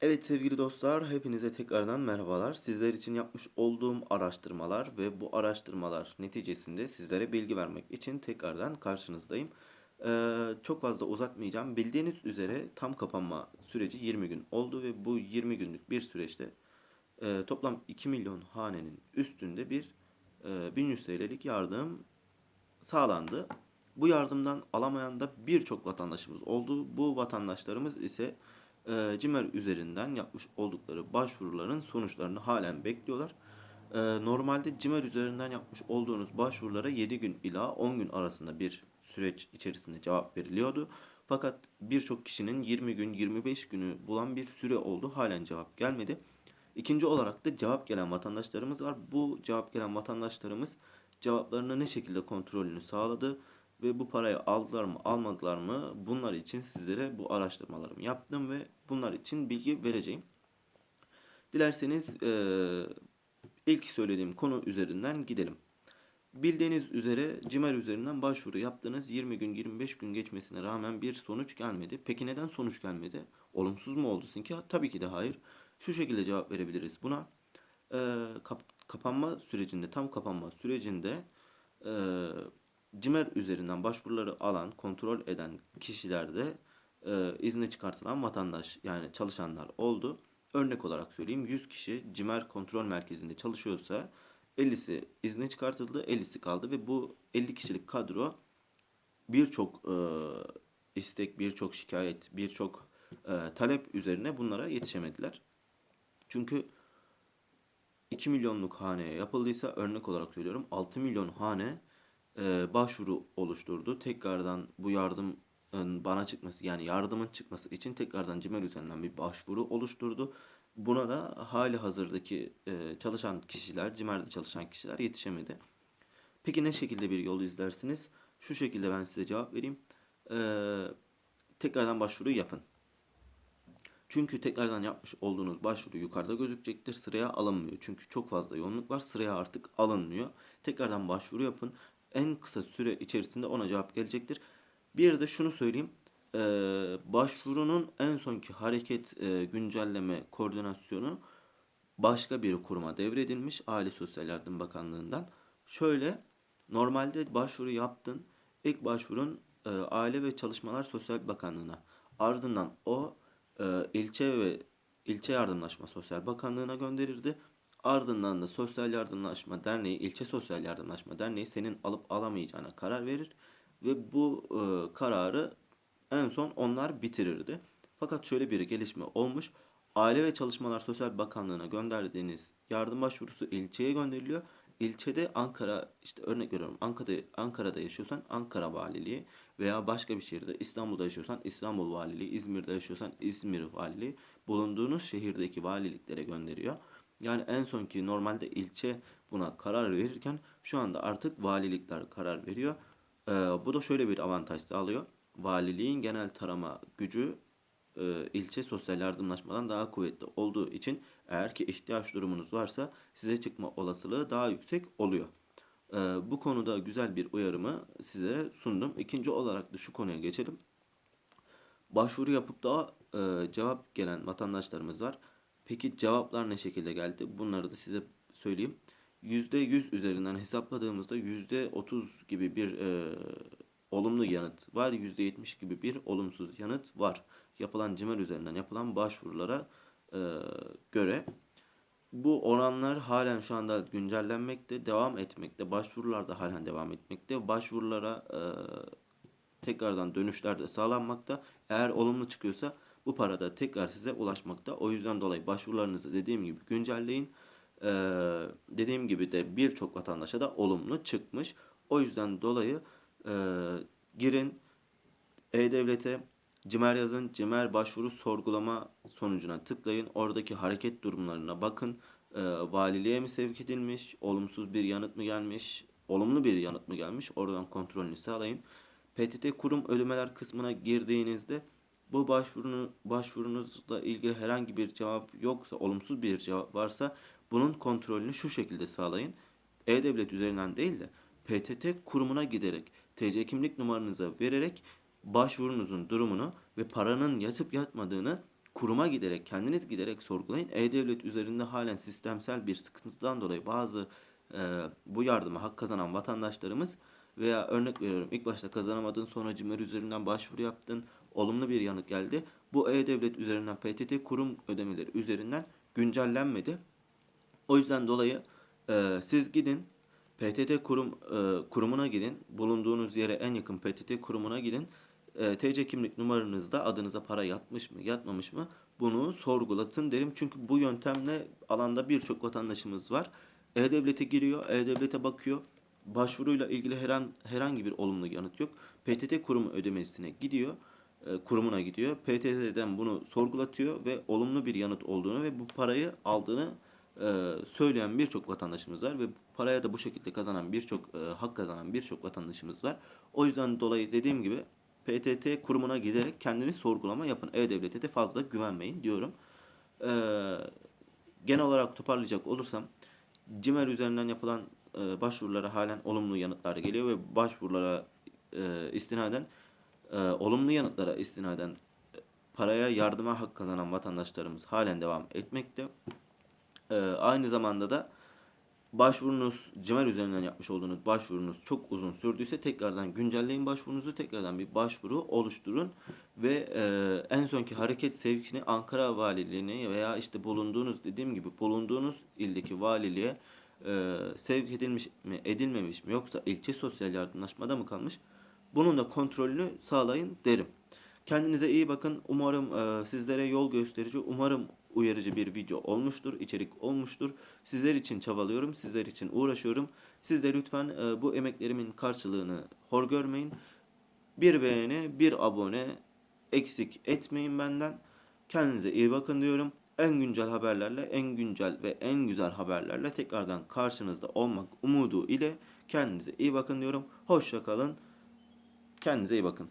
Evet sevgili dostlar, hepinize tekrardan merhabalar. Sizler için yapmış olduğum araştırmalar ve bu araştırmalar neticesinde sizlere bilgi vermek için tekrardan karşınızdayım. Ee, çok fazla uzatmayacağım. Bildiğiniz üzere tam kapanma süreci 20 gün oldu ve bu 20 günlük bir süreçte e, toplam 2 milyon hanenin üstünde bir e, 1100 TL'lik yardım sağlandı. Bu yardımdan alamayan da birçok vatandaşımız oldu. Bu vatandaşlarımız ise e, CİMER üzerinden yapmış oldukları başvuruların sonuçlarını halen bekliyorlar. E, normalde CİMER üzerinden yapmış olduğunuz başvurulara 7 gün ila 10 gün arasında bir süreç içerisinde cevap veriliyordu. Fakat birçok kişinin 20 gün 25 günü bulan bir süre oldu. Halen cevap gelmedi. İkinci olarak da cevap gelen vatandaşlarımız var. Bu cevap gelen vatandaşlarımız cevaplarını ne şekilde kontrolünü sağladı ve bu parayı aldılar mı almadılar mı bunlar için sizlere bu araştırmalarımı yaptım ve bunlar için bilgi vereceğim. Dilerseniz eee, ilk söylediğim konu üzerinden gidelim. Bildiğiniz üzere CİMER üzerinden başvuru yaptınız. 20 gün 25 gün geçmesine rağmen bir sonuç gelmedi. Peki neden sonuç gelmedi? Olumsuz mu oldu sizinki? Tabii ki de hayır. Şu şekilde cevap verebiliriz buna. Eee, kap- kapanma sürecinde, tam kapanma sürecinde eee CİMER üzerinden başvuruları alan, kontrol eden kişilerde e, izne çıkartılan vatandaş yani çalışanlar oldu. Örnek olarak söyleyeyim 100 kişi CİMER kontrol merkezinde çalışıyorsa 50'si izne çıkartıldı, 50'si kaldı ve bu 50 kişilik kadro birçok e, istek, birçok şikayet, birçok e, talep üzerine bunlara yetişemediler. Çünkü 2 milyonluk haneye yapıldıysa örnek olarak söylüyorum 6 milyon hane e, başvuru oluşturdu. Tekrardan bu yardımın bana çıkması yani yardımın çıkması için tekrardan CİMER üzerinden bir başvuru oluşturdu. Buna da hali hazırdaki e, çalışan kişiler, CİMER'de çalışan kişiler yetişemedi. Peki ne şekilde bir yol izlersiniz? Şu şekilde ben size cevap vereyim. E, tekrardan başvuru yapın. Çünkü tekrardan yapmış olduğunuz başvuru yukarıda gözükecektir. Sıraya alınmıyor. Çünkü çok fazla yoğunluk var. Sıraya artık alınmıyor. Tekrardan başvuru yapın. En kısa süre içerisinde ona cevap gelecektir. Bir de şunu söyleyeyim. Ee, başvurunun en sonki hareket e, güncelleme koordinasyonu başka bir kuruma devredilmiş. Aile Sosyal Yardım Bakanlığı'ndan. Şöyle normalde başvuru yaptın. İlk başvurun e, Aile ve Çalışmalar Sosyal Bakanlığı'na. Ardından o e, ilçe ve ilçe yardımlaşma sosyal bakanlığına gönderirdi. Ardından da Sosyal Yardımlaşma Derneği, ilçe Sosyal Yardımlaşma Derneği senin alıp alamayacağına karar verir ve bu e, kararı en son onlar bitirirdi. Fakat şöyle bir gelişme olmuş. Aile ve Çalışmalar Sosyal Bakanlığı'na gönderdiğiniz yardım başvurusu ilçeye gönderiliyor. İlçede Ankara işte örnek veriyorum Ankara'da Ankara'da yaşıyorsan Ankara Valiliği veya başka bir şehirde İstanbul'da yaşıyorsan İstanbul Valiliği, İzmir'de yaşıyorsan İzmir Valiliği bulunduğunuz şehirdeki valiliklere gönderiyor. Yani en sonki normalde ilçe buna karar verirken şu anda artık valilikler karar veriyor. Ee, bu da şöyle bir avantaj sağlıyor. Valiliğin genel tarama gücü e, ilçe sosyal yardımlaşmadan daha kuvvetli olduğu için eğer ki ihtiyaç durumunuz varsa size çıkma olasılığı daha yüksek oluyor. E, bu konuda güzel bir uyarımı sizlere sundum. İkinci olarak da şu konuya geçelim. Başvuru yapıp da e, cevap gelen vatandaşlarımız var. Peki cevaplar ne şekilde geldi? Bunları da size söyleyeyim. %100 üzerinden hesapladığımızda %30 gibi bir e, olumlu yanıt var. %70 gibi bir olumsuz yanıt var. Yapılan CİMER üzerinden yapılan başvurulara e, göre. Bu oranlar halen şu anda güncellenmekte, devam etmekte. Başvurular da halen devam etmekte. Başvurulara e, tekrardan dönüşler de sağlanmakta. Eğer olumlu çıkıyorsa bu para da tekrar size ulaşmakta. O yüzden dolayı başvurularınızı dediğim gibi güncelleyin. Ee, dediğim gibi de birçok vatandaşa da olumlu çıkmış. O yüzden dolayı e, girin E-Devlet'e CİMER yazın. CİMER başvuru sorgulama sonucuna tıklayın. Oradaki hareket durumlarına bakın. Ee, valiliğe mi sevk edilmiş? Olumsuz bir yanıt mı gelmiş? Olumlu bir yanıt mı gelmiş? Oradan kontrolünü sağlayın. PTT kurum ödemeler kısmına girdiğinizde bu başvurunu başvurunuzla ilgili herhangi bir cevap yoksa, olumsuz bir cevap varsa bunun kontrolünü şu şekilde sağlayın. E-Devlet üzerinden değil de PTT kurumuna giderek TC kimlik numaranıza vererek başvurunuzun durumunu ve paranın yatıp yatmadığını kuruma giderek, kendiniz giderek sorgulayın. E-Devlet üzerinde halen sistemsel bir sıkıntıdan dolayı bazı e, bu yardıma hak kazanan vatandaşlarımız veya örnek veriyorum ilk başta kazanamadın sonra CİMER üzerinden başvuru yaptın olumlu bir yanıt geldi. Bu E-Devlet üzerinden PTT kurum ödemeleri üzerinden güncellenmedi. O yüzden dolayı e, siz gidin PTT kurum e, kurumuna gidin. Bulunduğunuz yere en yakın PTT kurumuna gidin. E, TC kimlik numaranızda adınıza para yatmış mı, yatmamış mı? Bunu sorgulatın derim. Çünkü bu yöntemle alanda birçok vatandaşımız var. E-Devlet'e giriyor, E-Devlet'e bakıyor. Başvuruyla ilgili herhangi, herhangi bir olumlu yanıt yok. PTT kurumu ödemesine gidiyor, e, kurumuna gidiyor. PTT'den bunu sorgulatıyor ve olumlu bir yanıt olduğunu ve bu parayı aldığını e, söyleyen birçok vatandaşımız var ve paraya da bu şekilde kazanan birçok e, hak kazanan birçok vatandaşımız var. O yüzden dolayı dediğim gibi PTT kurumuna giderek kendiniz sorgulama yapın. E-Devlet'e de fazla güvenmeyin diyorum. E, genel olarak toparlayacak olursam CİMER üzerinden yapılan e, başvurulara halen olumlu yanıtlar geliyor ve başvurulara e, istinaden e, olumlu yanıtlara istinaden e, paraya yardıma hak kazanan vatandaşlarımız halen devam etmekte. Aynı zamanda da başvurunuz CİMER üzerinden yapmış olduğunuz başvurunuz çok uzun sürdüyse tekrardan güncelleyin başvurunuzu tekrardan bir başvuru oluşturun ve e, en sonki hareket sevkini Ankara Valiliğine veya işte bulunduğunuz dediğim gibi bulunduğunuz ildeki valiliğe e, sevk edilmiş mi edilmemiş mi yoksa ilçe sosyal yardımlaşmada mı kalmış bunun da kontrolünü sağlayın derim. Kendinize iyi bakın. Umarım e, sizlere yol gösterici, umarım uyarıcı bir video olmuştur, içerik olmuştur. Sizler için çabalıyorum, sizler için uğraşıyorum. Siz de lütfen e, bu emeklerimin karşılığını hor görmeyin. Bir beğeni, bir abone eksik etmeyin benden. Kendinize iyi bakın diyorum. En güncel haberlerle, en güncel ve en güzel haberlerle tekrardan karşınızda olmak umudu ile kendinize iyi bakın diyorum. Hoşça kalın. Kendinize iyi bakın.